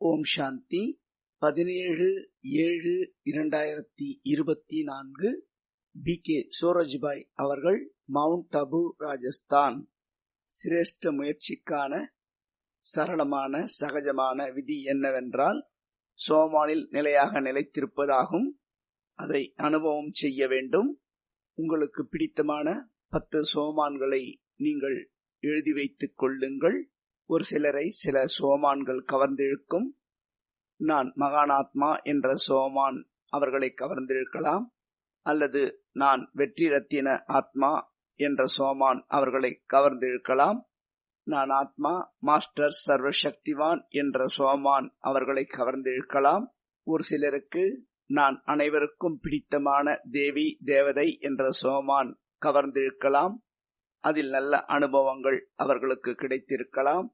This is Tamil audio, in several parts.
ஓம் சாந்தி. பதினேழு ஏழு இரண்டாயிரத்தி இருபத்தி நான்கு பி கே சூரஜ்பாய் அவர்கள் மவுண்ட் அபு ராஜஸ்தான் சிரேஷ்ட முயற்சிக்கான சரளமான சகஜமான விதி என்னவென்றால் சோமானில் நிலையாக நிலைத்திருப்பதாகும். அதை அனுபவம் செய்ய வேண்டும். உங்களுக்கு பிடித்தமான பத்து சோமான்களை நீங்கள் எழுதி வைத்துக் கொள்ளுங்கள். ஒரு சிலரை சில சோமான்கள் கவர்ந்திழுக்கும். நான் மகானாத்மா என்ற சோமான் அவர்களை கவர்ந்திழுக்கலாம். அல்லது நான் வெற்றி ரத்தின ஆத்மா என்ற சோமான் அவர்களை கவர்ந்திழுக்கலாம். நான் ஆத்மா மாஸ்டர் சர்வசக்திவான் என்ற சோமான் அவர்களை கவர்ந்திழுக்கலாம். ஒரு சிலருக்கு நான் அனைவருக்கும் பிடித்தமான தேவி தேவதை என்ற சோமான் கவர்ந்திருக்கலாம் அதில் நல்ல அனுபவங்கள் அவர்களுக்கு கிடைத்திருக்கலாம்.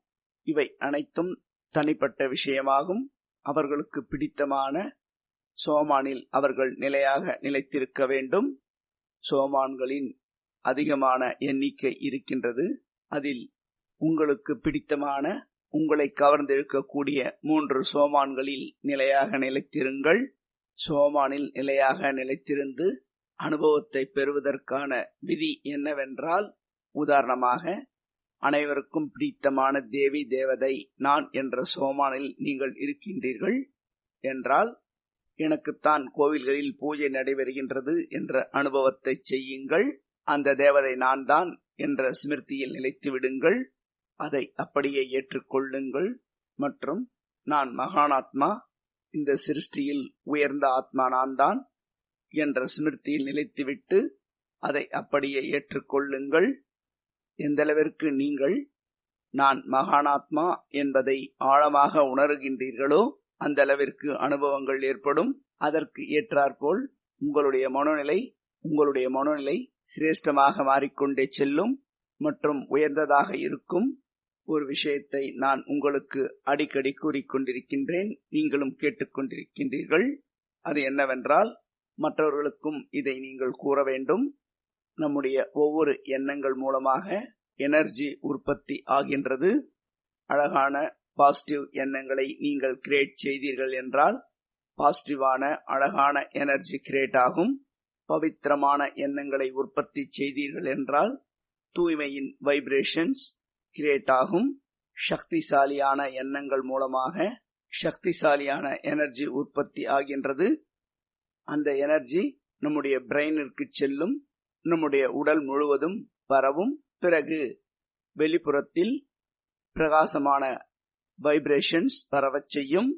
இவை அனைத்தும் தனிப்பட்ட விஷயமாகும். அவர்களுக்கு பிடித்தமான சோமானில் அவர்கள் நிலையாக நிலைத்திருக்க வேண்டும். சோமான்களின் அதிகமான எண்ணிக்கை இருக்கின்றது. அதில் உங்களுக்கு பிடித்தமான உங்களை கவர்ந்திருக்கக்கூடிய மூன்று சோமான்களில் நிலையாக நிலைத்திருங்கள். சோமானில் நிலையாக நிலைத்திருந்து அனுபவத்தை பெறுவதற்கான விதி என்னவென்றால் உதாரணமாக அனைவருக்கும் பிடித்தமான தேவி தேவதை நான் என்ற சோமானில் நீங்கள் இருக்கின்றீர்கள் என்றால் எனக்குத்தான் கோவில்களில் பூஜை நடைபெறுகின்றது என்ற அனுபவத்தை செய்யுங்கள். அந்த தேவதை நான் தான் என்ற ஸ்மிருதியில் நிலைத்து விடுங்கள். அதை அப்படியே ஏற்றுக்கொள்ளுங்கள். மற்றும் நான் மகானாத்மா இந்த சிருஷ்டியில் உயர்ந்த ஆத்மா நான் தான் என்ற ஸ்மிருதியில் நிலைத்துவிட்டு அதை அப்படியே ஏற்றுக்கொள்ளுங்கள். எந்தளவிற்கு நீங்கள் நான் மகானாத்மா என்பதை ஆழமாக உணர்கின்றீர்களோ அந்த அளவிற்கு அனுபவங்கள் ஏற்படும். அதற்கு ஏற்றாற்போல் உங்களுடைய மனோநிலை உங்களுடைய மனோநிலை சிரேஷ்டமாக மாறிக்கொண்டே செல்லும் மற்றும் உயர்ந்ததாக இருக்கும். ஒரு விஷயத்தை நான் உங்களுக்கு அடிக்கடி கூறிக்கொண்டிருக்கின்றேன். நீங்களும் கேட்டுக்கொண்டிருக்கின்றீர்கள். அது என்னவென்றால் மற்றவர்களுக்கும் இதை நீங்கள் கூற வேண்டும். நம்முடைய ஒவ்வொரு எண்ணங்கள் மூலமாக எனர்ஜி உற்பத்தி ஆகின்றது. அழகான பாசிட்டிவ் எண்ணங்களை நீங்கள் கிரியேட் செய்தீர்கள் என்றால் பாசிட்டிவான அழகான எனர்ஜி கிரியேட் ஆகும். பவித்திரமான எண்ணங்களை உற்பத்தி செய்தீர்கள் என்றால் தூய்மையின் வைப்ரேஷன்ஸ் கிரியேட் ஆகும். சக்திசாலியான எண்ணங்கள் மூலமாக சக்திசாலியான எனர்ஜி உற்பத்தி ஆகின்றது. அந்த எனர்ஜி நம்முடைய பிரெயினிற்கு செல்லும் நம்முடைய உடல் முழுவதும் பரவும் பிறகு வெளிப்புறத்தில் பிரகாசமான வைப்ரேஷன்ஸ் பரவச் செய்யும்.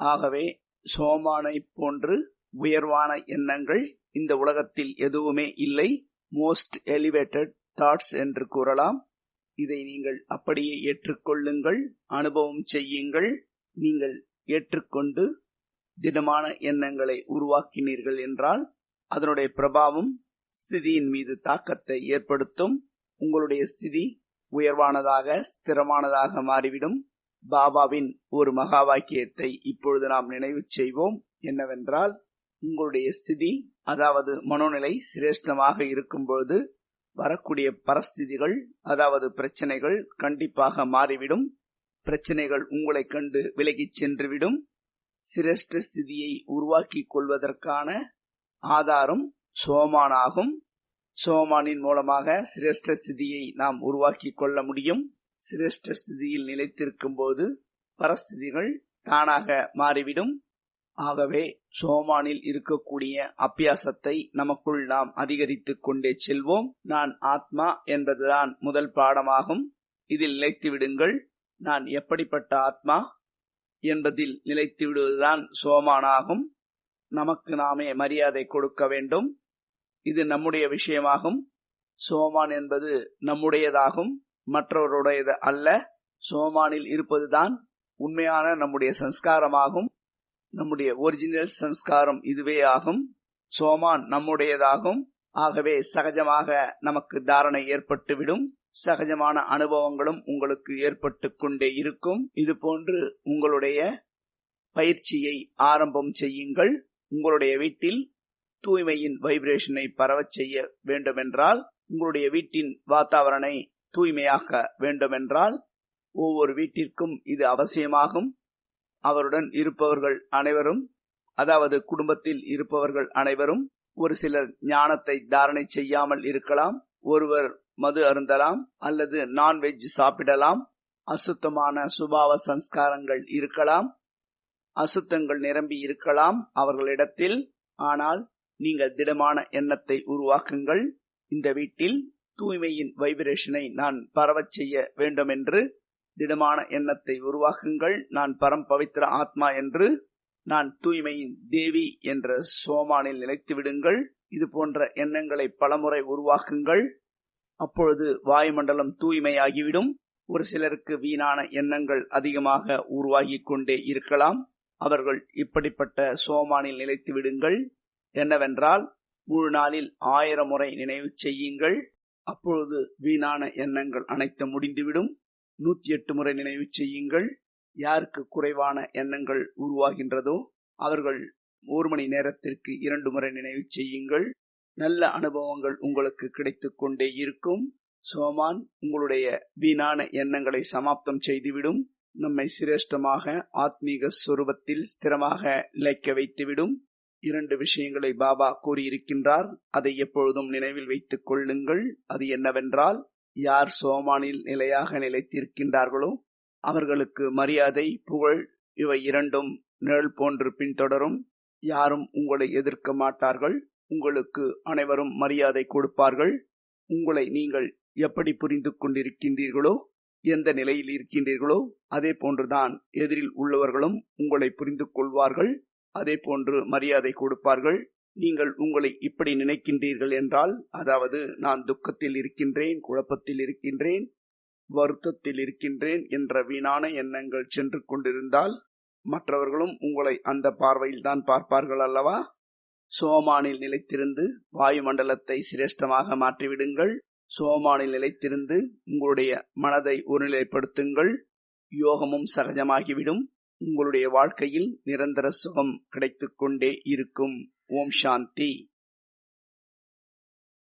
ஆகவே சோமானை போன்று உயர்வான எண்ணங்கள் இந்த உலகத்தில் எதுவுமே இல்லை. மோஸ்ட் எலிவேட்டட் தாட்ஸ் என்று கூறலாம். இதை நீங்கள் அப்படியே ஏற்றுக்கொள்ளுங்கள் அனுபவம் செய்யுங்கள். நீங்கள் ஏற்றுக்கொண்டு திடமான எண்ணங்களை உருவாக்கினீர்கள் என்றால் அதனுடைய பிரபாவம் ஸ்திதியின் மீது தாக்கத்தை ஏற்படுத்தும். உங்களுடைய ஸ்திதி உயர்வானதாக ஸ்திரமானதாக மாறிவிடும். பாபாவின் ஒரு மகா வாக்கியத்தை இப்பொழுது நாம் நினைவு செய்வோம். என்னவென்றால் உங்களுடைய ஸ்திதி அதாவது மனோநிலை சிரேஷ்டமாக இருக்கும் பொழுது வரக்கூடிய பரஸ்திதிகள் அதாவது பிரச்சனைகள் கண்டிப்பாக மாறிவிடும். பிரச்சனைகள் உங்களை கண்டு விலகிச் சென்றுவிடும். சிரேஷ்ட ஸ்திதியை உருவாக்கி கொள்வதற்கான ஆதாரம் சோமானாகும். சோமானின் மூலமாக சிரேஷ்ட ஸ்திதியை நாம் உருவாக்கி கொள்ள முடியும். சிரேஷ்ட ஸ்திதியில் நிலைத்திருக்கும் போது பரஸ்திதிகள் தானாக மாறிவிடும். ஆகவே சோமானில் இருக்கக்கூடிய அபியாசத்தை நமக்குள் நாம் அதிகரித்துக் கொண்டே செல்வோம். நான் ஆத்மா என்பதுதான் முதல் பாடமாகும். இதில் நிலைத்து விடுங்கள். நான் எப்படிப்பட்ட ஆத்மா என்பதில் நிலைத்து விடுவதுதான் சோமானாகும். நமக்கு நாமே மரியாதை கொடுக்க வேண்டும். இது நம்முடைய விஷயமாகும். சோமான் என்பது நம்முடையதாகும். மற்றவருடையது அல்ல. சோமானில் இருப்பதுதான் உண்மையான நம்முடைய சன்ஸ்காரமாகும் நம்முடைய ஒரிஜினல் சன்ஸ்காரம் இதுவே ஆகும். சோமான் நம்முடையதாகும். ஆகவே சகஜமாக நமக்கு தாரணை ஏற்பட்டுவிடும். சகஜமான அனுபவங்களும் உங்களுக்கு ஏற்பட்டு கொண்டே இருக்கும். இது போன்று உங்களுடைய பயிற்சியை ஆரம்பம் செய்யுங்கள். உங்களுடைய வீட்டில் தூய்மையின் வைப்ரேஷனை பரவச் செய்ய வேண்டுமென்றால் உங்களுடைய வீட்டின் வாத்தாவரணை தூய்மையாக்க வேண்டுமென்றால் ஒவ்வொரு வீட்டிற்கும் இது அவசியமாகும். அவருடன் இருப்பவர்கள் அனைவரும் அதாவது குடும்பத்தில் இருப்பவர்கள் அனைவரும் ஒரு சிலர் ஞானத்தை தாரணை செய்யாமல் இருக்கலாம் ஒருவர் மது அருந்தலாம் அல்லது நான்வெஜ் சாப்பிடலாம் அசுத்தமான சுபாவ சம்ஸ்காரங்கள் இருக்கலாம் அசுத்தங்கள் நிரம்பி இருக்கலாம் அவர்களிடத்தில் ஆனால் நீங்கள் திடமான எண்ணத்தை உருவாக்குங்கள். இந்த வீட்டில் தூய்மையின் வைப்ரேஷனை நான் பரவச் செய்ய வேண்டும் என்று திடமான எண்ணத்தை உருவாக்குங்கள். நான் பரம் பவித்திர ஆத்மா என்று நான் தூய்மையின் தேவி என்ற சோமானில் நிலைத்து விடுங்கள். இது போன்ற எண்ணங்களை பலமுறை உருவாக்குங்கள். அப்பொழுது வாயுமண்டலம் தூய்மையாகிவிடும். ஒரு சிலருக்கு வீணான எண்ணங்கள் அதிகமாக உருவாகிக் கொண்டே இருக்கலாம். அவர்கள் இப்படிப்பட்ட சோமானில் நிலைத்து விடுங்கள். என்னவென்றால் முழு நாளில் ஆயிரம் முறை நினைவு செய்யுங்கள். அப்பொழுது வீணான எண்ணங்கள் அனைத்தும் முடிந்துவிடும். நூத்தி எட்டு முறை நினைவு செய்யுங்கள். யாருக்கு குறைவான எண்ணங்கள் உருவாகின்றதோ அவர்கள் ஒரு மணி நேரத்திற்கு இரண்டு முறை நினைவு செய்யுங்கள். நல்ல அனுபவங்கள் உங்களுக்கு கிடைத்துக் கொண்டே இருக்கும். சோமான் உங்களுடைய வீணான எண்ணங்களை சமாப்தம் செய்துவிடும். நம்மை சிரேஷ்டமாக ஆத்மீக சுரூபத்தில் ஸ்திரமாக நிலைக்க வைத்துவிடும். இரண்டு விஷயங்களை பாபா கூறியிருக்கின்றார். அதை எப்பொழுதும் நினைவில் வைத்துக் கொள்ளுங்கள். அது என்னவென்றால் யார் சோமானில் நிலையாக நிலைத்திருக்கின்றார்களோ அவர்களுக்கு மரியாதை புகழ் இவை இரண்டும் நிழல் போன்று பின்தொடரும். யாரும் உங்களை எதிர்க்க மாட்டார்கள். உங்களுக்கு அனைவரும் மரியாதை கொடுப்பார்கள். உங்களை நீங்கள் எப்படி புரிந்து கொண்டிருக்கின்றீர்களோ எந்த நிலையில் இருக்கின்றீர்களோ அதே போன்றுதான் எதிரில் உள்ளவர்களும் உங்களை புரிந்து கொள்வார்கள். அதே போன்று மரியாதை கொடுப்பார்கள். நீங்கள் உங்களை இப்படி நினைக்கின்றீர்கள் என்றால் அதாவது நான் துக்கத்தில் இருக்கின்றேன் குழப்பத்தில் இருக்கின்றேன் வருத்தத்தில் இருக்கின்றேன் என்ற வீணான எண்ணங்கள் சென்று கொண்டிருந்தால் மற்றவர்களும் உங்களை அந்த பார்வையில் தான் பார்ப்பார்கள் அல்லவா? சோமானில் நிலைத்திருந்து வாயுமண்டலத்தை சிரேஷ்டமாக மாற்றிவிடுங்கள். சோமானில் நிலைத்திருந்து உங்களுடைய மனதை ஒருநிலைப்படுத்துங்கள். யோகமும் சகஜமாகிவிடும். உங்களுடைய வாழ்க்கையில் நிரந்தர சுகம் கிடைத்துக்கொண்டே இருக்கும். ஓம் சாந்தி.